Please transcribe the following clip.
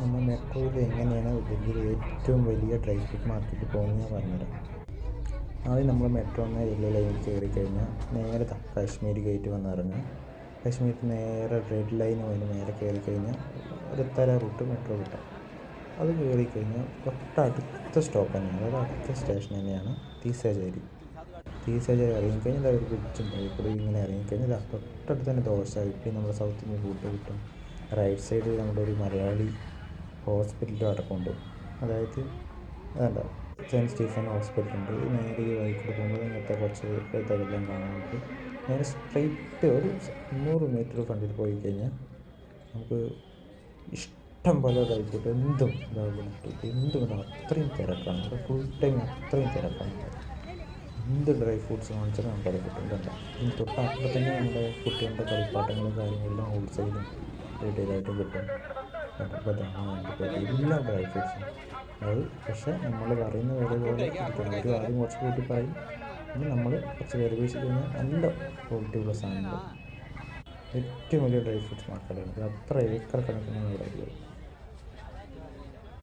നമ്മൾ മെട്രോയിൽ എങ്ങനെയാണ് ഡൽഹിയിൽ ഏറ്റവും വലിയ ട്രാഫിക് മാർക്കറ്റ് പോകുന്ന പോകുന്നത് ഞാൻ പറഞ്ഞുതരാം. ആദ്യം നമ്മൾ മെട്രോ എന്ന യെല്ലോ ലൈനിൽ കയറി കഴിഞ്ഞാൽ നേരെ കാശ്മീർ ഗേറ്റ് വന്നിറങ്ങി കാശ്മീരിൽ നേരെ റെഡ് ലൈൻ വന്ന് നേരെ കയറി കഴിഞ്ഞാൽ ഒരു തര റൂട്ട് മെട്രോ കിട്ടും. അത് കയറി കഴിഞ്ഞാൽ തൊട്ടടുത്ത സ്റ്റോപ്പ് തന്നെയാണ്. അതായത് അടുത്ത സ്റ്റേഷൻ തന്നെയാണ് തീസേജേരി തീസേജേരി ഇറങ്ങിക്കഴിഞ്ഞാൽ ബ്രിഡ്ജുണ്ട് അതിൽ കൂടി ഇങ്ങനെ ഇറങ്ങിക്കഴിഞ്ഞാൽ തൊട്ടടുത്ത് തന്നെ ദോശ കിട്ടി നമ്മുടെ സൗത്ത് ഇന്ത്യൻ ഫുഡ് കിട്ടും. റൈറ്റ് സൈഡിൽ നമ്മുടെ ഒരു മലയാളി ഹോസ്പിറ്റലും അടക്കമുണ്ട് അതായത് അതല്ല സെന്റ് സ്റ്റീഫൻ ഹോസ്പിറ്റൽ ഉണ്ട് നേരെ ഈ വഴിക്കൂടെ പോകുമ്പോൾ ഇങ്ങനത്തെ കുറച്ച് ഇതെല്ലാം കാണാനുണ്ട് നേരെ സ്ട്രെയിറ്റ് ഒരു നൂറ് മീറ്റർ ഫ്രണ്ടിൽ പോയി കഴിഞ്ഞാൽ നമുക്ക് ഇഷ്ടം പോലെ ഇതായിക്കോട്ടെ. എന്തും ഇതാകുന്നുണ്ട് എന്തും അത്രയും തിരക്കാണ്. അവിടെ ഫുൾ ടൈം അത്രയും തിരക്കാണ്. എന്ത് ഡ്രൈ ഫ്രൂട്ട്സ് വാങ്ങിച്ചാലും നമുക്ക് അവിടെ കിട്ടും കണ്ടോ ഇനി തൊട്ടപ്പുറത്തന്നെ നമ്മുടെ കുട്ടികളുടെ കളിപ്പാട്ടങ്ങളും കാര്യങ്ങളെല്ലാം ഹോൾസെയിലും റീറ്റെയിലായിട്ടും കിട്ടും. ബദാം എല്ലാ ഫ്രൂട്ട്സും അത് പക്ഷേ നമ്മൾ പറയുന്ന പോലെ ഇരിക്കണം ഒരു ആദ്യം കുറച്ച് കൂട്ടി പറയും പിന്നെ നമ്മൾ കുറച്ച് വില വീശി കഴിഞ്ഞാൽ നല്ല ക്വാളിറ്റി ഉള്ള സാധനങ്ങൾ ഏറ്റവും വലിയ ഡ്രൈ ഫ്രൂട്ട്സ് മാർക്കറ്റാണ് അത്ര ഏക്കർ കണക്കിനാണ് ഇവിടെ